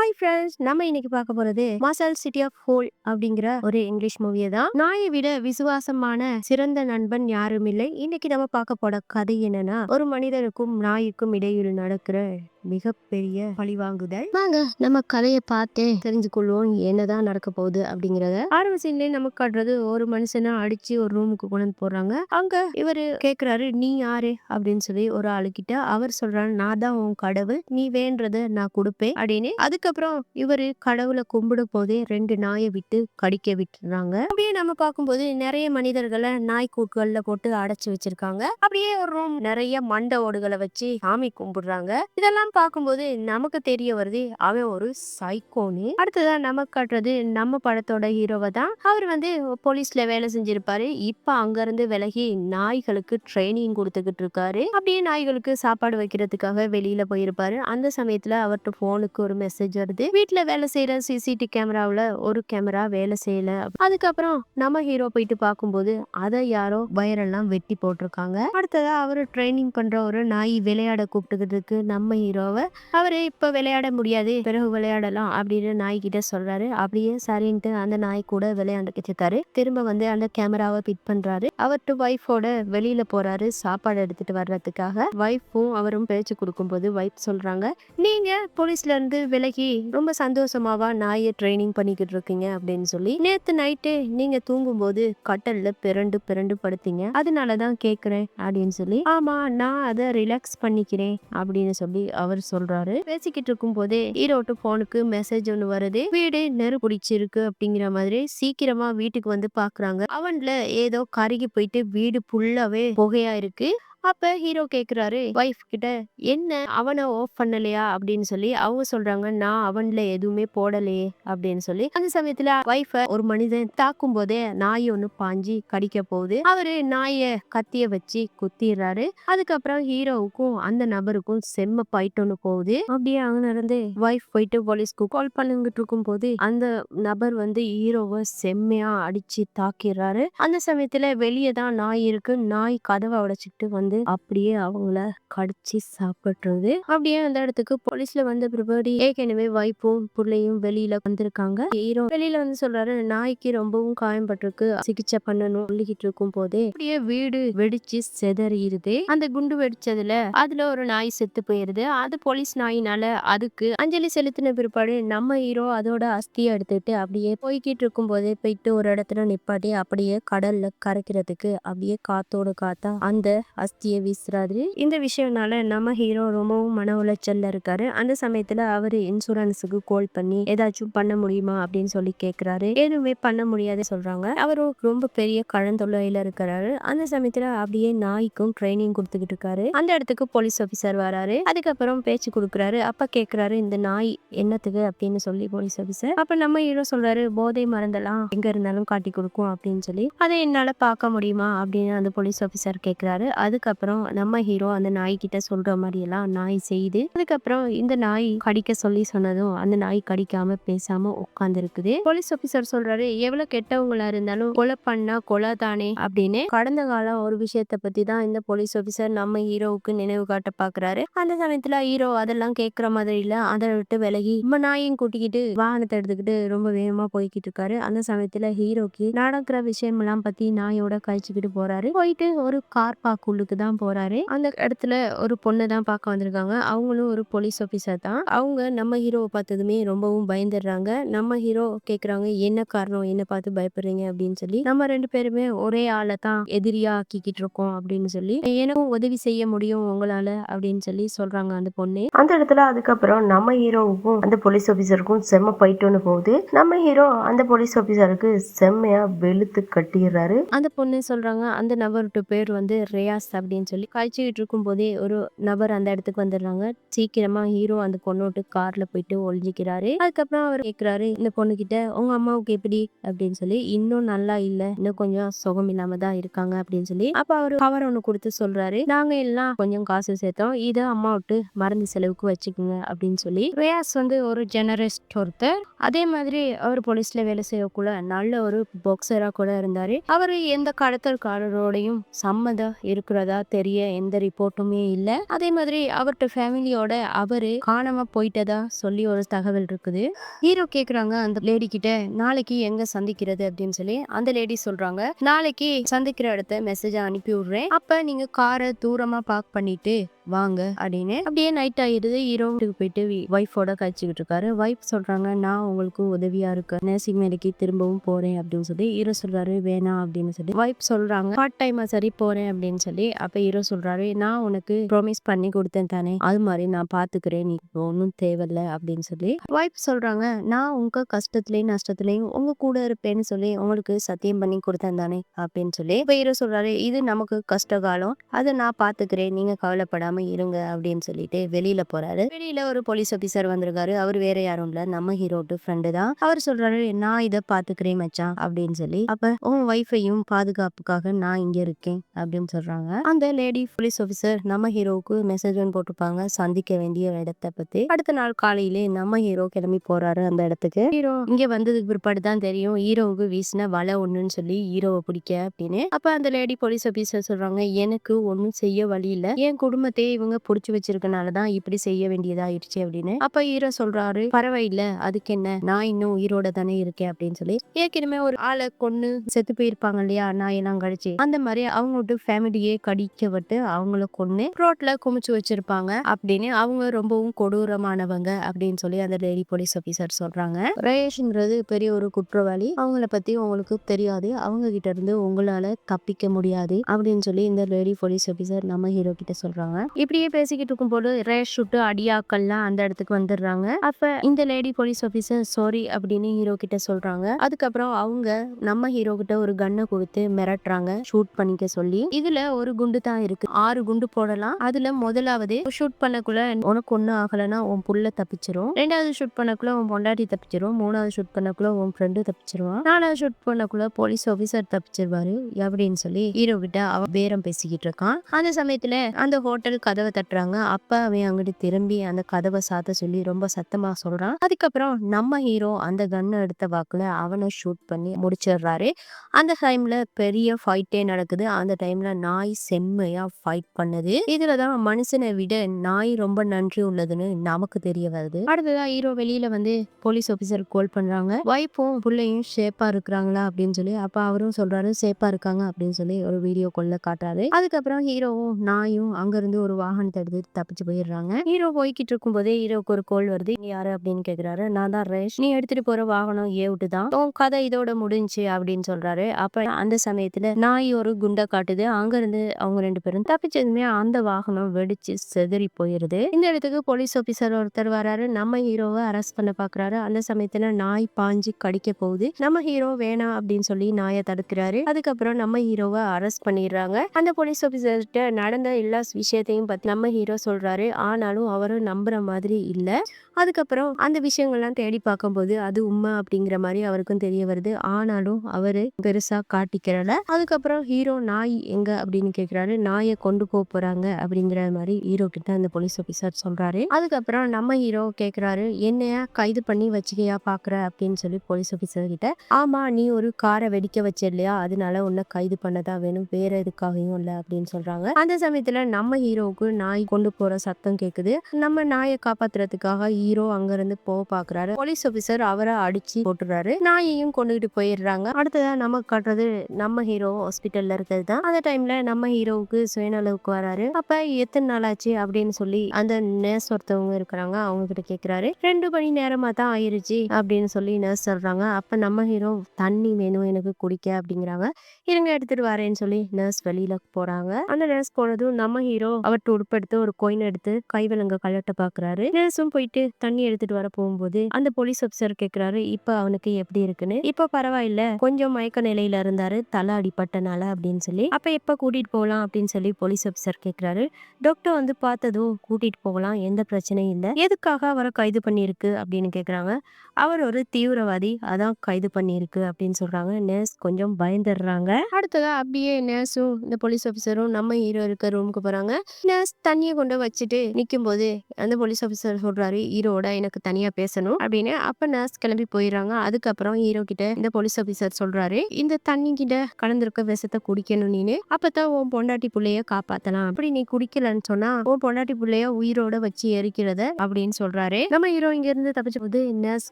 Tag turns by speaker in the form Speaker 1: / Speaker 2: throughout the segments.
Speaker 1: Hi friends நம்ம இன்னைக்கு பார்க்க போறது மசல் சிட்டி ஆஃப் ஹோல் அப்படிங்கிற ஒரு இங்கிலீஷ் மூவியை தான். நாயை விட விசுவாசமான சிறந்த நண்பன் யாரும் இல்லை. இன்னைக்கு நம்ம பார்க்க போற கதை என்னன்னா ஒரு மனிதனுக்கும் நாய்க்கும் இடையில் நடக்கிற மிகப்பெரிய பழிவாங்குதல். வாங்க நம்ம கதையை பார்த்தே தெரிஞ்சு கொள்வோம் என்னதான் நடக்க போகுது அப்படிங்கறத. ஆரம்ப சீன்லயே நமக்கு காட்டுறது ஒரு மனுஷனை அடிச்சு ஒரு ரூமுக்கு கொண்டு வந்து போடுறாங்க. அங்க இவரு கேக்குறாரு நீ யாரு? அப்படின்னு சொல்லி ஒரு ஆளுகிட்ட அவர் சொல்றாரு நான் தான் உன் கடவுள் நீ வேண்டத நான் கொடுப்பேன் அப்படின்னு. அதுக்கப்புறம் இவரு கடவுளை கும்பிடும் போதே ரெண்டு நாயை விட்டு கடிக்க விட்டுறாங்க. அப்படியே நம்ம பார்க்கும்போது நிறைய மனிதர்களை நாய் கூட்டுகள்ல போட்டு அடைச்சு வச்சிருக்காங்க. அப்படியே ஒரு ரூம் நிறைய மண்டை ஓடுகளை வச்சு சாமி கும்பிடுறாங்க. இதெல்லாம் பார்க்கும்போது நமக்கு தெரிய வருது அவன் ஒரு சைக்கோனு. அடுத்ததா நமக்கு காட்டுறது நம்ம படத்தோட ஹீரோவை தான். அவர் வந்து போலீஸ்ல வேலை செஞ்சிருப்பாரு. இப்ப அங்க இருந்து விலகி நாய்களுக்கு ட்ரைனிங் கொடுத்துக்கிட்டு இருக்காரு. அப்படியே நாய்களுக்கு சாப்பாடு வைக்கிறதுக்காக வெளியில போயிருப்பாரு. அந்த சமயத்துல அவர்கிட்ட போனுக்கு ஒரு மெசேஜ் வருது. வீட்டுல வேலை செய்யற சிசிடி கேமராவில் ஒரு கேமரா வேலை செய்யல. அதுக்கப்புறம் நம்ம ஹீரோ போயிட்டு பார்க்கும்போது அதை யாரோ வயரெல்லாம் வெட்டி போட்டிருக்காங்க. அடுத்ததா அவர் ட்ரைனிங் பண்ற ஒரு நாய் விளையாட கூப்பிட்டுக்கிறதுக்கு நம்ம ஹீரோ ஹீரோவை அவர் இப்போ விளையாட முடியாது. பிறகு விளையாடலாம் அப்படின்னு நாய் கிட்ட சொல்றாரு. அப்படியே சரின்ட்டு அந்த நாய் கூட விளையாண்டுக்கிட்டு இருக்காரு. திரும்ப வந்து அந்த கேமராவை பிட் பண்றாரு. அவர் டு ஒய்ஃபோட வெளியில போறாரு. சாப்பாடு எடுத்துட்டு வர்றதுக்காக. ஒய்ஃபும் அவரும் பேச்சு கொடுக்கும்போது ஒய்ஃப் சொல்றாங்க நீங்க போலீஸ்ல இருந்து விலகி ரொம்ப சந்தோஷமாவா நாயை ட்ரைனிங் பண்ணிக்கிட்டு இருக்கீங்க? அப்படின்னு சொல்லி நேத்து நைட்டு நீங்க தூங்கும்போது கட்டல்ல பிறண்டு பிறண்டு படுத்தீங்க. அதனாலதான் கேக்குறேன் அப்படின்னு சொல்லி ஆமா நான் அதை ரிலாக்ஸ் பண்ணிக்கிறேன் அப்படின்னு சொல்லி அவர் சொல்றாரு. பேசிக்கிட்டு இருக்கும் போதே ஈரோட்டு போனுக்கு மெசேஜ் ஒன்று வருது. வீடு நெரு பிடிச்சிருக்கு அப்படிங்கிற மாதிரி சீக்கிரமா வீட்டுக்கு வந்து பாக்குறாங்க. அவன்ல ஏதோ கருகி போயிட்டு வீடு ஃபுல்லாவே புகையா இருக்கு. அப்ப ஹீரோ கேக்குறாரு ஒய்ஃப் கிட்ட என்ன? அவனை ஆஃப் பண்ணலையா? அப்படின்னு சொல்லி அவங்க சொல்றாங்க நான் அவன்ல எதுவுமே போடலையே அப்படின்னு சொல்லி. அந்த சமயத்துல ஒய்ஃப ஒரு மனிதன் தாக்கும் போதே நாய் ஒண்ணு பாஞ்சி கடிக்க போகுது. அவரு நாய கத்திய வச்சு குத்திடுறாரு. அதுக்கப்புறம் ஹீரோவுக்கும் அந்த நபருக்கும் செம்ம ஃபைட் போகுது. அப்படியே அங்க இருந்து ஒய்ஃப் போயிட்டு போலீஸ்க்கு கால் பண்ணிக்கிட்டு இருக்கும் போது அந்த நபர் வந்து ஹீரோவை செம்மையா அடிச்சு தாக்கிடுறாரு. அந்த சமயத்துல வெளியே தான் நாய் இருக்கு. நாய் கதவை உடைச்சிட்டு வந்து அப்படியே அவங்கள கடிச்சு சாப்பிட்டுருது அப்படியே அந்த இடத்துக்கு போலீஸ்ல வந்த பிறகு ஏற்கனவே வைப்பும் பிள்ளையும் வெளியில வந்திருக்காங்க. ஹீரோ வெளியில வந்து சொல்றாரு நாய்க்கு ரொம்பவும் காயம்பட்டிருக்கு சிகிச்சை பண்ணணும் சொல்லிக்கிட்டு இருக்கும் போதே அப்படியே வீடு வெடிச்சு செதறிடுது. அந்த குண்டு வெடிச்சதுல அதுல ஒரு நாய் செத்து போயிருது. அது போலீஸ் நாயினால அதுக்கு அஞ்சலி செலுத்தின பிற்பாடு நம்ம ஹீரோ அதோட அஸ்தியை எடுத்துட்டு அப்படியே போய்கிட்டு இருக்கும் போதே போயிட்டு ஒரு இடத்துல நிப்பாட்டி அப்படியே கடல்ல கரைக்கிறதுக்கு அப்படியே காத்தோட காத்தா அந்த அஸ்தி அஸ்தியை வீசுறாரு. இந்த விஷயம்னால நம்ம ஹீரோ ரொம்பவும் மன உளைச்சல்ல இருக்காரு. அந்த சமயத்துல அவரு இன்சூரன்ஸுக்கு கால் பண்ணி ஏதாச்சும் பண்ண முடியுமா? அப்படின்னு சொல்லி கேக்குறாரு. எதுவுமே பண்ண முடியாது சொல்றாங்க. அவரு ரொம்ப பெரிய கழந்தொல்லையில இருக்கிறாரு. அந்த சமயத்துல அப்படியே நாய்க்கும் ட்ரைனிங் கொடுத்துக்கிட்டு இருக்காரு. அந்த இடத்துக்கு போலீஸ் ஆபீசர் வராரு. அதுக்கப்புறம் பேச்சு கொடுக்குறாரு. அப்ப கேக்குறாரு இந்த நாய் என்னத்துக்கு? அப்படின்னு சொல்லி போலீஸ் ஆபீசர் அப்ப நம்ம ஹீரோ சொல்றாரு போதை மருந்தெல்லாம் எங்க இருந்தாலும் காட்டி கொடுக்கும். அப்படின்னு சொல்லி அதை என்னால பார்க்க முடியுமா? அப்படின்னு அந்த போலீஸ் ஆபீசர் கேக்குறாரு. அதுக்கப்புறம் நம்ம ஹீரோ அந்த நாய் கிட்ட சொல்ற மாதிரி எல்லாம் நாய் செய்யுது அதுக்கப்புறம் இந்த நாய் கடிக்க சொல்லி சொன்னதும் அந்த நாய் கடிக்காம பேசாம உட்காந்துருக்குது போலீஸ் ஆபீசர் சொல்றாரு எவ்வளவு கெட்டவங்களா இருந்தாலும் கொலை பண்ணா கொலை தானே அப்படின்னு. கடந்த காலம் ஒரு விஷயத்த பத்தி தான் இந்த போலீஸ் ஆபீசர் நம்ம ஹீரோவுக்கு நினைவு காட்ட பாக்குறாரு. அந்த சமயத்துல ஹீரோ அதெல்லாம் கேக்குற மாதிரி இல்ல அதை விட்டு விலகி நம்ம நாயையும் கூட்டிக்கிட்டு வாகனத்தை எடுத்துக்கிட்டு ரொம்ப வேகமா போய்கிட்டு இருக்காரு. அந்த சமயத்துல ஹீரோக்கு நடக்கிற விஷயம் எல்லாம் பத்தி நாயோட கழிச்சுக்கிட்டு போறாரு. போயிட்டு ஒரு கார் பார்க் உள்ளுக்கு தான் போறாரு. அந்த இடத்துல ஒரு பொண்ணை தான் பார்க்க வந்திருக்காங்க. அவங்களும் ஒரு போலீஸ் ஆஃபீஸர் தான். அவங்க நம்ம ஹீரோவை பார்த்ததுமே ரொம்பவும் பயந்துடுறாங்க. நம்ம ஹீரோ கேக்குறாங்க என்ன காரணம்? என்ன பார்த்து பயப்படுறீங்க? அப்படின்னு சொல்லி. நம்ம ரெண்டு பேருமே ஒரே ஆளை தான் எதிரியா ஆக்கிக்கிட்டு இருக்கோம் அப்படின்னு சொல்லி. எனக்கும் உதவி செய்ய முடியும் உங்களால அப்படின்னு சொல்லி சொல்றாங்க அந்த பொண்ணு. அந்த இடத்துல அதுக்கப்புறம் நம்ம ஹீரோவுக்கும் அந்த போலீஸ் ஆபீசருக்கும் செம்ம போயிட்டோன்னு போகுது. நம்ம ஹீரோ அந்த போலீஸ் ஆபீசருக்கு செம்மையா வெளுத்து கட்டிடுறாரு. அந்த பொண்ணு சொல்றாங்க அந்த நபர்கிட்ட பேர் வந்து ரியாஸ் அப்படின்னு அப்படின்னு சொல்லி கழிச்சுக்கிட்டு இருக்கும்போதே ஒரு நபர் அந்த இடத்துக்கு வந்துடுறாங்க. சீக்கிரமா ஹீரோ அந்த பொண்ணோட்டு கார்ல போயிட்டு ஒழிஞ்சிக்கிறாரு அதுக்கப்புறம் அவர் கேக்குறாரு இந்த பொண்ணு கிட்ட உங்க அம்மாவுக்கு எப்படி? அப்படின்னு சொல்லி இன்னும் நல்லா இல்ல. இன்னும் கொஞ்சம் சுகம் இல்லாம தான் இருக்காங்க. அப்படின்னு சொல்லி அப்ப அவரு கவர் ஒண்ணு கொடுத்து சொல்றாரு. நாங்க எல்லாம் கொஞ்சம் காசு சேர்த்தோம். இதை அம்மா விட்டு மருந்து செலவுக்கு வச்சுக்கோங்க. அப்படின்னு சொல்லி ரியாஸ் வந்து ஒரு ஜெனரஸ்ட் ஒருத்தர். அதே மாதிரி அவர் போலீஸ்ல வேலை செய்யக்குள்ள நல்ல ஒரு பாக்ஸரா கூட இருந்தாரு. அவரு எந்த கடத்தல்காரரோடையும் சம்மதம் இருக்கிறதா தெரிய எந்த ரிப்போர்ட்டுமே இல்லை. அதே மாதிரி அவர்கிட்ட ஃபேமிலியோட அவரு காணாம போயிட்டதா சொல்லி ஒரு தகவல் இருக்குது. ஹீரோ கேக்குறாங்க அந்த லேடி கிட்ட நாளைக்கு எங்க சந்திக்கிறது? அப்படின்னு சொல்லி அந்த லேடி சொல்றாங்க. நாளைக்கு சந்திக்கிற இடத்த மெசேஜ் அனுப்பி விடுறேன். அப்ப நீங்க காரை தூரமா பார்க் பண்ணிட்டு வாங்க அப்படின்னு. அப்படியே நைட் ஆயிடுது ஹீரோ வீட்டுக்கு போயிட்டு ஒய்ஃபோட கழிச்சுக்கிட்டு இருக்காரு. ஒய்ஃப் சொல்றாங்க நான் உங்களுக்கு உதவியா இருக்கேன். நர்சிங் வேலைக்கு திரும்பவும் போறேன் அப்படின்னு சொல்லி ஹீரோ சொல்றாரு. வேணாம் அப்படின்னு சொல்லி ஒய்ஃப் சொல்றாங்க. பார்ட் டைமா சரி போறேன் அப்படின்னு சொல்லி அப்ப ஹீரோ சொல்றாரு நான் உனக்கு ப்ராமிஸ் பண்ணி கொடுத்தேன் தானே அது மாதிரி நான் பாத்துக்கிறேன் நீ ஒன்றும் தேவையில்ல அப்படின்னு சொல்லி ஒய்ஃப் சொல்றாங்க நான் உங்க கஷ்டத்துலயும் நஷ்டத்துலயும் உங்க கூட இருப்பேன்னு சொல்லி உங்களுக்கு சத்தியம் பண்ணி கொடுத்தேன் தானே அப்படின்னு சொல்லி இப்ப ஹீரோ சொல்றாரு இது நமக்கு கஷ்ட காலம் அதை நான் பாத்துக்கிறேன் நீங்க கவலைப்படாம இருங்க அப்படின்னு சொல்லிட்டு வெளியில போறாரு. வெளியில ஒரு போலீஸ் ஆபீசர் வந்திருக்காரு அவர் வேற யாரும் இல்ல நம்ம ஹீரோட்டு ஃப்ரெண்டு தான். அவர் சொல்றாரு நான் இதை பாத்துக்கிறேன் மச்சான் அப்படின்னு சொல்லி அப்ப உன் ஒய்ஃபையும் பாதுகாப்புக்காக நான் இங்க இருக்கேன் அப்படின்னு சொல்றாங்க. அந்த லேடி போலீஸ் ஆஃபீஸர் நம்ம ஹீரோவுக்கு மெசேஜ் ஒன்று போட்டிருப்பாங்க. சந்திக்க வேண்டிய இடத்தை பத்தி. அடுத்த நாள் காலையிலே நம்ம ஹீரோ கிளம்பி போறாரு அந்த இடத்துக்கு. ஹீரோ இங்க வந்ததுக்கு பிற்பாடு தான் தெரியும். ஹீரோவுக்கு வீசின வலை ஒண்ணுன்னு சொல்லி ஹீரோவை பிடிக்க அப்படின்னு. அப்ப அந்த லேடி போலீஸ் ஆஃபீஸர் சொல்றாங்க எனக்கு ஒன்றும் செய்ய வழி இல்ல. என் குடும்பத்தையே இவங்க புடிச்சு வச்சிருக்கனால தான் இப்படி செய்ய வேண்டியதாயிடுச்சு அப்படின்னு. அப்ப ஹீரோ சொல்றாரு பரவாயில்ல. அதுக்கு என்ன? நான் இன்னும் உயிரோட தானே இருக்கேன் அப்படின்னு சொல்லி. ஏற்கனவே ஒரு ஆளை கொன்னு செத்து போயிருப்பாங்க இல்லையா நாயெல்லாம் கழிச்சு அந்த மாதிரி அவங்களோட ஃபேமிலியே கடி விட்டு அவங்கள கொன்னு ரோட்ல குமிச்சு வச்சிருப்பாங்க. அப்படின்னு அவங்க ரொம்பவும் கொடூரமானவங்க அப்படின்னு சொல்லி அந்த லேடி போலீஸ் ஆபீசர் சொல்றாங்க. ரயேஷ்ங்கிறது பெரிய ஒரு குற்றவாளி. அவங்கள பத்தி உங்களுக்கு தெரியாது. அவங்க கிட்ட இருந்து உங்களால தப்பிக்க முடியாது அப்படின்னு சொல்லி இந்த லேடி போலீஸ் ஆபீசர் நம்ம ஹீரோ கிட்ட சொல்றாங்க. இப்படியே பேசிக்கிட்டு இருக்கும்போது ரேஷ் சுட்டு அடியாக்கள்லாம் அந்த இடத்துக்கு வந்துடுறாங்க. அப்ப இந்த லேடி போலீஸ் ஆபீசர் சாரி அப்படின்னு ஹீரோ கிட்ட சொல்றாங்க. அதுக்கப்புறம் அவங்க நம்ம ஹீரோ கிட்ட ஒரு கன்னை கொடுத்து மிரட்டுறாங்க. ஷூட் பண்ணிக்க சொல்லி. இதுல ஒரு குண்டு குண்டு தான் இருக்கு. ஆறு குண்டு போடலாம். அதுல முதலாவது ஷூட் பண்ணக்குள்ள உனக்கு ஒண்ணு ஆகலைன்னா உன் புள்ள தப்பிச்சிரும். ரெண்டாவது ஷூட் பண்ணக்குள்ள உன் பொண்டாட்டி தப்பிச்சிரும். மூணாவது ஷூட் பண்ணக்குள்ள உன் ஃப்ரெண்டு தப்பிச்சிருவான். நாலாவது ஷூட் பண்ணக்குள்ள போலீஸ் ஆபீசர் தப்பிச்சிருவாரு அப்படின்னு சொல்லி ஹீரோ கிட்ட அவ பேரம் பேசிக்கிட்டு இருக்கான். அந்த சமயத்துல அந்த ஹோட்டல் கதவை தட்டுறாங்க. அப்ப அவன் அங்கிட்டு திரும்பி அந்த கதவை சாத்த சொல்லி ரொம்ப சத்தமா சொல்றான். அதுக்கப்புறம் நம்ம ஹீரோ அந்த கன்னை எடுத்த வாக்குல அவனை ஷூட் பண்ணி முடிச்சிடுறாரு. அந்த டைம்ல பெரிய ஃபைட்டே நடக்குது. அந்த டைம்ல நாய் மென்மையா ஃபைட் பண்ணுது. இதுலதான் மனுஷனை விட நாய் ரொம்ப நன்றி உள்ளதுன்னு நமக்கு தெரிய வருது. அடுத்ததா ஹீரோ வெளியில வந்து போலீஸ் ஆபீசர் கால் பண்றாங்க. ஒய்ஃபும் பிள்ளையும் ஷேப்பா இருக்கிறாங்களா அப்படின்னு சொல்லி அப்ப அவரும் சொல்றாரு ஷேப்பா இருக்காங்க அப்படின்னு சொல்லி ஒரு வீடியோ கொள்ள காட்டுறாரு. அதுக்கப்புறம் ஹீரோவும் நாயும் அங்க இருந்து ஒரு வாகனத்தை எடுத்து தப்பிச்சு போயிடுறாங்க. ஹீரோ போய்கிட்டு இருக்கும் போதே ஹீரோக்கு ஒரு கோல் வருது. "நீ யாரு? அப்படின்னு கேக்குறாரு. நான் தான் ரேஷ். நீ எடுத்துட்டு போற வாகனம் ஏவுட்டு தான். உன் கதை இதோட முடிஞ்சு அப்படின்னு சொல்றாரு. அப்ப அந்த சமயத்துல நாய் ஒரு குண்டை காட்டுது. அங்க இருந்து அவங்க ரெண்டு பேரும் தப்பிச்சதுமே அந்த வாகனம் வெடிச்சு செதறி போயிருது. இந்த இடத்துக்கு போலீஸ் ஆபீசர் ஒருத்தர் வராரு. நம்ம ஹீரோவை அரெஸ்ட் பண்ண பாக்குறாரு. அந்த சமயத்துல நாய் பாஞ்சு கடிக்க போகுது. நம்ம ஹீரோ வேணாம் அப்படின்னு சொல்லி நாயை தடுக்கிறாரு. அதுக்கப்புறம் நம்ம ஹீரோவை அரெஸ்ட் பண்ணிடுறாங்க. அந்த போலீஸ் ஆபீசர்கிட்ட நடந்த எல்லா விஷயத்தையும் பத்தி நம்ம ஹீரோ சொல்றாரு. ஆனாலும் அவரும் நம்புற மாதிரி இல்ல. அதுக்கப்புறம் அந்த விஷயங்கள்லாம் தேடி பார்க்கும்போது அது உண்மை அப்படிங்கிற மாதிரி அவருக்கும் தெரிய வருது. ஆனாலும் அவரு பெருசா காட்டிக்கிறல. அதுக்கப்புறம் ஹீரோ நாய் எங்க அப்படின்னு கேக்குறாரு நாயை கொண்டு போக போறாங்க அப்படிங்கிற மாதிரி ஹீரோ கிட்ட அந்த போலீஸ் ஆஃபீஸர் சொல்றாரு. அதுக்கப்புறம் நம்ம ஹீரோ கேக்குறாரு என்னையா கைது பண்ணி வச்சுக்கையா பாக்குற? அப்படின்னு சொல்லி போலீஸ் ஆஃபீஸர் கிட்ட ஆமா நீ ஒரு காரை வெடிக்க வச்ச இல்லையா அதனால உன்னை கைது பண்ணதான் வேணும் வேற எதுக்காகவும் இல்லை. அப்படின்னு சொல்றாங்க. அந்த சமயத்துல நம்ம ஹீரோவுக்கு நாய் கொண்டு போற சத்தம் கேக்குது. நம்ம நாயை காப்பாத்துறதுக்காக ஹீரோ அங்க இருந்து போக பாக்குறாரு. போலீஸ் ஆஃபீஸர் அவரை அடிச்சு போட்டுறாரு நாயையும் கொண்டுகிட்டு போயிடுறாங்க. அடுத்ததா நமக்கு காட்டுறது நம்ம ஹீரோ ஹாஸ்பிட்டல்ல இருக்கிறது தான். அந்த டைம்ல நம்ம ஹீரோ ஹீரோவுக்கு சுயநலவுக்கு வராரு. அப்ப எத்தனை நாள் ஆச்சு அப்படின்னு சொல்லி அந்த நர்ஸ் ஒருத்தவங்க இருக்கிறாங்க. அவங்க கிட்ட கேக்குறாரு. ரெண்டு மணி நேரமா தான் ஆயிருச்சு அப்படின்னு சொல்லி நர்ஸ் சொல்றாங்க. அப்ப நம்ம ஹீரோ தண்ணி வேணும் எனக்கு குடிக்க அப்படிங்கிறாங்க. இருங்க எடுத்துட்டு வரேன்னு சொல்லி நர்ஸ் வெளியில போறாங்க. அந்த நர்ஸ் போனதும் நம்ம ஹீரோ அவர்கிட்ட உட்படுத்து ஒரு கோயின் எடுத்து கைவிலங்க கழட்ட பாக்குறாரு. நர்ஸும் போயிட்டு தண்ணி எடுத்துட்டு வர போகும்போது அந்த போலீஸ் ஆஃபீஸர் கேக்குறாரு இப்ப அவனுக்கு எப்படி இருக்குன்னு? இப்ப பரவாயில்ல. கொஞ்சம் மயக்க நிலையில இருந்தாரு. தலை அடிப்பட்டனால அப்படின்னு சொல்லி. அப்ப எப்ப கூட்டிட்டு போகலாம் அப்படின்னு சொல்லி போலீஸ் ஆஃபீஸர் கேக்குறாரு. டாக்டர் வந்து பார்த்ததும் கூட்டிட்டு போகலாம் எந்த பிரச்சனையும் இல்லை. எதுக்காக அவரை கைது பண்ணியிருக்கு அப்படின்னு கேக்குறாங்க. அவர் ஒரு தீவிரவாதி அதான் கைது பண்ணியிருக்கு அப்படின்னு சொல்றாங்க. நர்ஸ் கொஞ்சம் பயந்துடுறாங்க. அடுத்ததா அப்படியே நர்ஸும் இந்த போலீஸ் ஆஃபீஸரும் நம்ம ஹீரோ இருக்க ரூமுக்கு போறாங்க. நர்ஸ் தண்ணியை கொண்டு வச்சுட்டு நிற்கும் போது அந்த போலீஸ் ஆஃபீஸர் சொல்றாரு ஹீரோட எனக்கு தனியா பேசணும் அப்படின்னு. அப்ப நர்ஸ் கிளம்பி போயிடுறாங்க. அதுக்கப்புறம் ஹீரோ கிட்ட இந்த போலீஸ் ஆஃபீஸர் சொல்றாரு இந்த தண்ணி கிட்ட கலந்துருக்க விஷத்தை குடிக்கணும் நீனு. அப்பதான் உன் பொண்டாட்டி பிள்ளைய காப்பாத்தலாம். அப்படி நீ குடிக்கலன்னு சொன்னா உன் பொண்டாட்டி பிள்ளைய உயிரோட வச்சு எரிக்கிறத அப்படின்னு சொல்றாரு. நம்ம ஹீரோ இங்க இருந்து தப்பிச்ச போது நர்ஸ்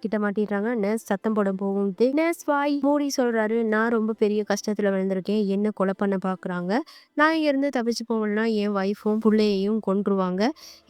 Speaker 1: கிட்ட மாட்டிடுறாங்க. நர்ஸ் சத்தம் போட போகுது. நர்ஸ் வாய் மூடி சொல்றாரு. நான் ரொம்ப பெரிய கஷ்டத்துல விழுந்திருக்கேன். என்ன கொலை பண்ண பாக்குறாங்க? நான் இங்க இருந்து தப்பிச்சு போகலன்னா என் ஒய்ஃபும் பிள்ளையையும் கொன்றுவாங்க.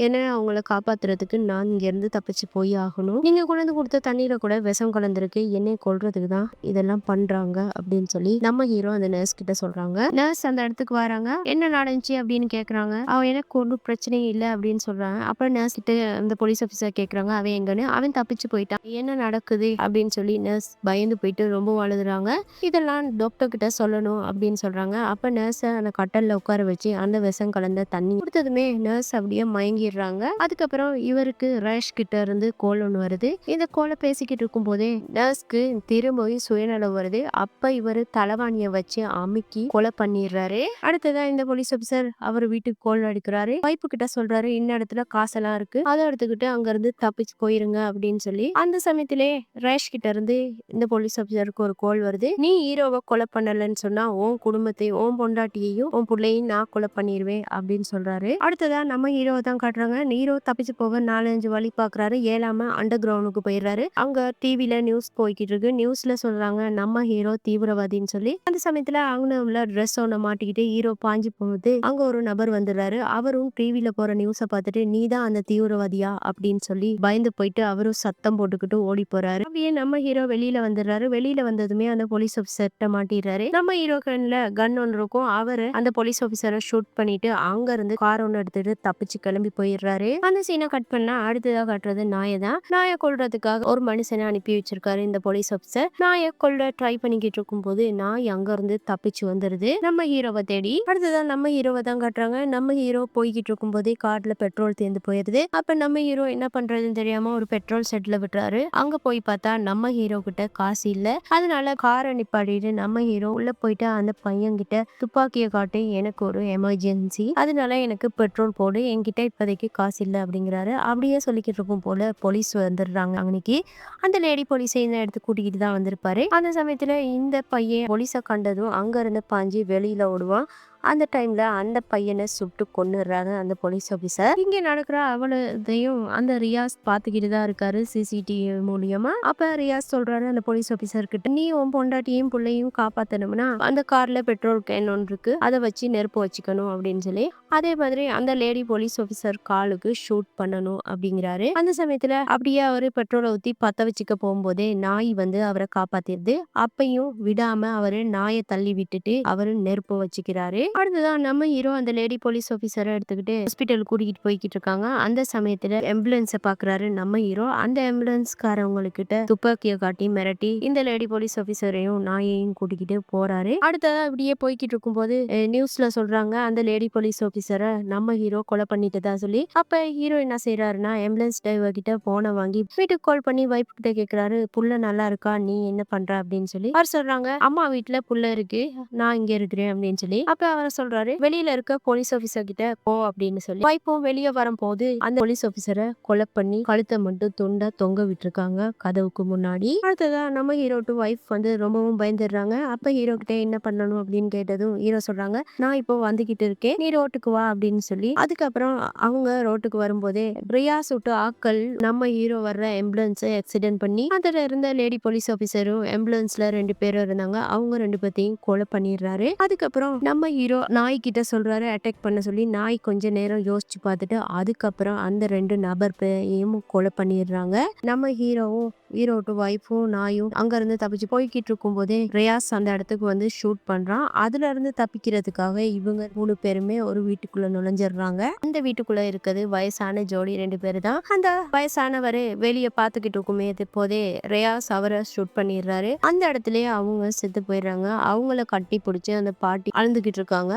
Speaker 1: என்ன அவங்கள காப்பாத்துறதுக்கு நான் இங்க இருந்து தப்பிச்சு போய் ஆகணும். நீங்க கொண்டு கொடுத்த தண்ணீரை கூட விஷம் கலந்துருக்கு. என்னை கொல்றதுக்கு தான் இதெல்லாம் பண்றாங்க அப்படின்னு சொல்லி நம்ம ஹீரோ அந்த நர்ஸ் கிட்ட சொல்றாங்க. நர்ஸ் அந்த இடத்துக்கு வராங்க. என்ன நடந்துச்சு? அப்படின்னு கேக்குறாங்க. அவன் எனக்கு ஒன்றும் பிரச்சனையும் இல்லை அப்படின்னு சொல்றாங்க. அப்புறம் நர்ஸ் கிட்ட அந்த போலீஸ் ஆஃபீஸர் கேக்குறாங்க. அவன் எங்கன்னு? அவன் தப்பிச்சு போயிட்டான். என்ன நடக்குது? அப்படின்னு சொல்லி நர்ஸ் பயந்து போயிட்டு ரொம்ப அழுதுறாங்க. இதெல்லாம் டாக்டர் கிட்ட சொல்லணும் அப்படின்னு சொல்றாங்க. அப்ப நர்ஸ் அந்த கட்டல்ல உட்கார வச்சு அந்த விஷம் கலந்த தண்ணி கொடுத்ததுமே நர்ஸ் அப்படியே மயங்கிடுறாங்க. அதுக்கப்புறம் இவருக்கு ரேஷ் கிட்ட இருந்து கோல் ஒன்று வருது. இந்த கோலை பேசிக்கிட்டு இருக்கும் போதே நர்ஸ்க்கு திரும்பவும் சுயநலம் வருது. அப்ப இவர் தலைவாணிய வச்சு அமுக்கி கொலை பண்ணிடுறாரு. அடுத்தது இந்த போலீஸ் அபிசர் அவர் வீட்டுக்கு கோல் அடிக்கிறாரு. வைப்பு கிட்ட சொல்றாரு இந்த இடத்துல காசெல்லாம் இருக்கு. அதை எடுத்துக்கிட்டு அங்க இருந்து தப்பிச்சு போயிருங்க அப்படின்னு சொல்லி அந்த சமயத்திலே ரேஷ் கிட்ட இருந்து இந்த போலீஸ் அபிசருக்கு ஒரு கோல் வருது. நீ ஹீரோவை கொலை பண்ணலன்னு சொன்னா உன் குடும்பத்தையும் உன் பொண்டாட்டியையும் உன் பிள்ளையும் நான் கொலை பண்ணிடுவேன் அப்படின்னு சொல்றாரு. அடுத்ததா நம்ம ஹீரோவை தான் காட்டுறாங்க. ஹீரோ தப்பிச்சு போக நாலஞ்சு வழி பாக்குறாரு. ஏழாம அண்டர் கிரவுண்டுக்கு போயிடுறாரு. அங்க டிவில நியூஸ் போய்கிட்டு இருக்கு. நியூஸ்ல சொல்றாங்க நம்ம ஹீரோ தீவிரவாதின்னு சொல்லி. அந்த சமயத்துல அங்க உள்ள ட்ரெஸ் ஒன்று மாட்டிக்கிட்டு ஹீரோ பாஞ்சு போகுது. அங்க ஒரு நபர் வந்துடுறாரு. அவரும் டிவியில போற நியூஸ பார்த்துட்டு நீ தான் அந்த தீவிரவாதியா? அப்படின்னு சொல்லி பயந்து போயிட்டு அவரும் சத்தம் போட்டுக்கிட்டு ஓடி போறாரு. அப்படியே நம்ம ஹீரோ வெளியில வந்துடுறாரு. வெளியில வந்ததுமே அந்த போலீஸ் ஆஃபீஸர்கிட்ட மாட்டிடுறாரு. நம்ம ஹீரோ கண்ல கன் ஒன்று இருக்கும். அவரு அந்த போலீஸ் ஆஃபீஸரை ஷூட் பண்ணிட்டு அங்க இருந்து கார் ஒன்று எடுத்துட்டு தப்பிச்சு கிளம்பி போயிடுறாரு. அந்த சீனை கட் பண்ணா அடுத்ததா காட்டுறது நாயை தான். நாயை கொல்றதுக்காக ஒரு மனுஷனை அனுப்பி வச்சிருக்காரு இந்த போலீஸ் ஆஃபீஸர் நாயை கொல்ல ட்ரை பண்ணிக்கிட்டு இருக்கும் போது நாய் அங்க இருந்து தப்பிச்சு வந்துருது நம்ம ஹீரோவை தேடி அடுத்ததா நம்ம ஹீரோவை தான் காட்டுறாங்க. நம்ம ஹீரோ போய்கிட்டு இருக்கும் போதே கார்ல பெட்ரோல் தேர்ந்து போயிருது. அப்ப நம்ம ஹீரோ என்ன பண்றதுன்னு தெரியாம ஒரு பெட்ரோல் செட்ல விட்டுறாரு அங்க போய் பார்த்தா நம்ம ஹீரோ கிட்ட காசு இல்ல. அதனால காரை நிப்பாடிட்டு நம்ம ஹீரோ உள்ள போயிட்டு அந்த பையன் கிட்ட துப்பாக்கியை காட்டி. எனக்கு ஒரு எமர்ஜென்சி அதனால எனக்கு பெட்ரோல் போடு. என்கிட்ட இப்போதைக்கு காசு இல்லை அப்படிங்கிறாரு. அப்படியே சொல்லிக்கிட்டு இருக்கும் போல போலீஸ் வந்துடுறாங்க அன்னைக்கு. அந்த லேடி போலீஸை இந்த இடத்துக்கு கூட்டிக்கிட்டு தான் வந்திருப்பாரு. அந்த சமயத்துல இந்த பையன் போலீஸை கண்டதும் அங்க இருந்து பாஞ்சு வெளியில ஓடுவான். அந்த டைம்ல அந்த பையனை சுட்டு கொன்னுடுறாங்க அந்த போலீஸ் ஆபீசர். இங்க நடக்கிற அவளதையும் அந்த ரியாஸ் பாத்துக்கிட்டு தான் இருக்காரு சிசிடிவி மூலியமா. அப்ப ரியாஸ் சொல்றாரு அந்த போலீஸ் ஆபீசர் கிட்ட நீ உன் பொண்டாட்டியும் பிள்ளையும் காப்பாத்தணும்னா அந்த கார்ல பெட்ரோல் கேன் ஒன்று இருக்கு. அதை வச்சு நெருப்பு வச்சுக்கணும் அப்படின்னு சொல்லி. அதே மாதிரி அந்த லேடி போலீஸ் ஆபீசர் காலுக்கு ஷூட் பண்ணணும் அப்படிங்கிறாரு. அந்த சமயத்துல அப்படியே அவரு பெட்ரோலை ஊத்தி பத்த வச்சுக்க போகும்போதே நாய் வந்து அவரை காப்பாத்திருது அப்பையும் விடாம அவரு நாயை தள்ளி விட்டுட்டு அவரு நெருப்பு வச்சுக்கிறாரு. அடுத்ததான் நம்ம ஹீரோ அந்த லேடி போலீஸ் ஆஃபீஸரை எடுத்துக்கிட்டு ஹாஸ்பிட்டல் கூட்டிகிட்டு போய்கிட்டு இருக்காங்க. அந்த சமயத்துல ஆம்புலன்ஸை பாக்குறாரு நம்ம ஹீரோ அந்த ஆம்புலன்ஸ்காரவங்கக்கிட்ட துப்பாக்கியை காட்டி மிரட்டி இந்த லேடி போலீஸ் ஆஃபீஸரையும் நாயையும் கூட்டிக்கிட்டு போறாரு. அடுத்ததா இப்படியே போய்கிட்டு இருக்கும்போது நியூஸ்ல சொல்றாங்க அந்த லேடி போலீஸ் ஆஃபீஸரை நம்ம ஹீரோ கொலை பண்ணிட்டதா சொல்லி. அப்ப ஹீரோ என்ன செய்யறாருன்னா ஆம்புலன்ஸ் டிரைவர் கிட்ட போனை வாங்கி வீட்டுக்கு கால் பண்ணி வைஃப் கிட்ட கேக்குறாரு. புள்ள நல்லா இருக்கா? நீ என்ன பண்ற? அப்படின்னு சொல்லி. அவர் சொல்றாங்க அம்மா வீட்டுல புள்ள இருக்கு. நான் இங்க இருக்கிறேன். அப்படின்னு சொல்லி. அப்ப அவர் சொல்றாரு வெளியில இருக்க போலீஸ் ஆபீசர் கிட்ட போ அப்படின்னு சொல்லி. வைப்பும் வெளியே வரும்போது அந்த போலீஸ் ஆபீசரை கொலை பண்ணி கழுத்தை மட்டும் துண்டா தொங்க விட்டுருக்காங்க கதவுக்கு முன்னாடி. அடுத்ததா நம்ம ஹீரோ டு ஒய்ஃப் வந்து ரொம்பவும் பயந்துடுறாங்க. அப்ப ஹீரோ கிட்ட என்ன பண்ணணும் அப்படின்னு கேட்டதும் ஹீரோ சொல்றாங்க நான் இப்போ வந்துகிட்டு இருக்கேன் நீ ரோட்டுக்கு வா அப்படின்னு சொல்லி. அதுக்கப்புறம் அவங்க ரோட்டுக்கு வரும்போதே பிரியா சுட்டு ஆட்கள் நம்ம ஹீரோ வர்ற ஆம்புலன்ஸை ஆக்சிடென்ட் பண்ணி அதுல இருந்த லேடி போலீஸ் ஆபீசரும் ஆம்புலன்ஸ்ல ரெண்டு பேரும் இருந்தாங்க. அவங்க ரெண்டு பேர்த்தையும் கொலை பண்ணிடுறாரு. அதுக்கப்புறம் நம்ம ஹீரோ நாய் கிட்ட சொல்கிறாரு அட்டாக் பண்ண சொல்லி நாய் கொஞ்ச நேரம் யோசிச்சு பார்த்துட்டு அதுக்கப்புறம் அந்த ரெண்டு நபர் பேரையும் கொலை பண்ணிடுறாங்க. நம்ம ஹீரோவும் ஹீரோட்டு ஒய்ஃபும் நாயும் அங்கேருந்து தப்பிச்சு போய்கிட்டு இருக்கும் போதே ரியாஸ் அந்த இடத்துக்கு வந்து ஷூட் பண்ணுறான் அதுலேருந்து தப்பிக்கிறதுக்காக இவங்க மூணு பேருமே ஒரு வீட்டுக்குள்ள நுழைஞ்சிடுறாங்க. அந்த வீட்டுக்குள்ளே இருக்கிறது வயசான ஜோடி ரெண்டு பேரு தான். அந்த வயசானவரே வெளியே பார்த்துக்கிட்டு இருக்குமே போதே ரியாஸ் அவரை ஷூட் பண்ணிடுறாரு. அந்த இடத்துலயே அவங்க செத்து போயிடுறாங்க. அவங்கள கட்டி பிடிச்சி அந்த பாட்டி அழுந்துகிட்டு இருக்காங்க கொடுத்துருக்காங்க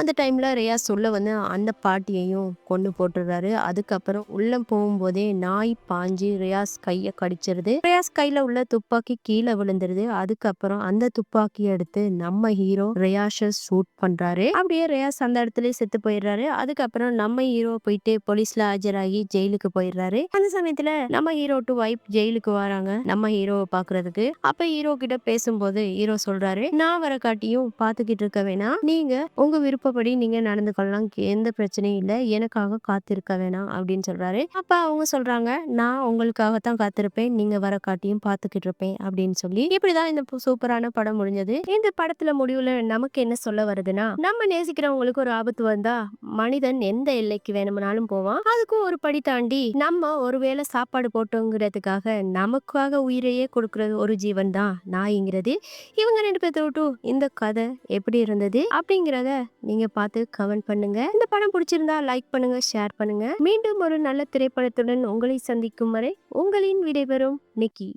Speaker 1: அந்த டைமில் ரியாஸ் சொல்ல வந்து அந்த பாட்டியையும் கொண்டு போட்டுடுறாரு. அதுக்கப்புறம் உள்ளே போகும்போதே நாய் பாஞ்சு ரியாஸ் கையை கடிச்சிருது. ரியாஸ் கையில் உள்ள துப்பாக்கி கீழே விழுந்துருது. அதுக்கப்புறம் அந்த துப்பாக்கி எடுத்து நம்ம ஹீரோ ரியாஷை ஷூட் பண்ணுறாரு அப்படியே ரியாஸ் அந்த இடத்துல செத்து போயிடுறாரு. அதுக்கப்புறம் நம்ம ஹீரோ போயிட்டு போலீஸில் ஆஜராகி ஜெயிலுக்கு போயிடுறாரு. அந்த சமயத்தில் நம்ம ஹீரோ டு வைப் ஜெயிலுக்கு வராங்க. நம்ம ஹீரோவை பார்க்கறதுக்கு அப்போ ஹீரோ கிட்ட பேசும்போது ஹீரோ சொல்கிறாரு நான் வர காட்டியும் பார்த்துக்கிட்டு இருக்க வேணாம். நீங்கள் உங்கள் விருப்பம் விருப்பப்படி நீங்க நடந்து கொள்ளலாம். எந்த பிரச்சனையும் இல்ல. எனக்காக காத்திருக்க வேணாம் அப்படின்னு சொல்றாரு. அப்ப அவங்க சொல்றாங்க நான் உங்களுக்காகத்தான் காத்திருப்பேன். நீங்க வர காட்டியும் பார்த்துக்கிட்டு இருப்பேன் அப்படின்னு சொல்லி இப்படிதான் இந்த சூப்பரான படம் முடிஞ்சது. இந்த படத்துல முடிவுல நமக்கு என்ன சொல்ல வருதுன்னா நம்ம நேசிக்கிறவங்களுக்கு ஒரு ஆபத்து வந்தா மனிதன் எந்த எல்லைக்கு வேணும்னாலும் போவான். அதுக்கும் ஒரு படி தாண்டி நம்ம ஒருவேளை சாப்பாடு போட்டோங்கிறதுக்காக நமக்காக உயிரையே கொடுக்கறது ஒரு ஜீவன் தான் நாய்ங்கிறது. இவங்க ரெண்டு பேர்த்த விட்டு இந்த கதை எப்படி இருந்தது? அப்படிங்கிறத நீங்க பார்த்து கமெண்ட் பண்ணுங்க. இந்த படம் பிடிச்சிருந்தா லைக் பண்ணுங்க ஷேர் பண்ணுங்க. மீண்டும் ஒரு நல்ல திரைப்படத்துடன் உங்களை சந்திக்கும் வரை உங்களின் விடைபெறும் நிக்கி.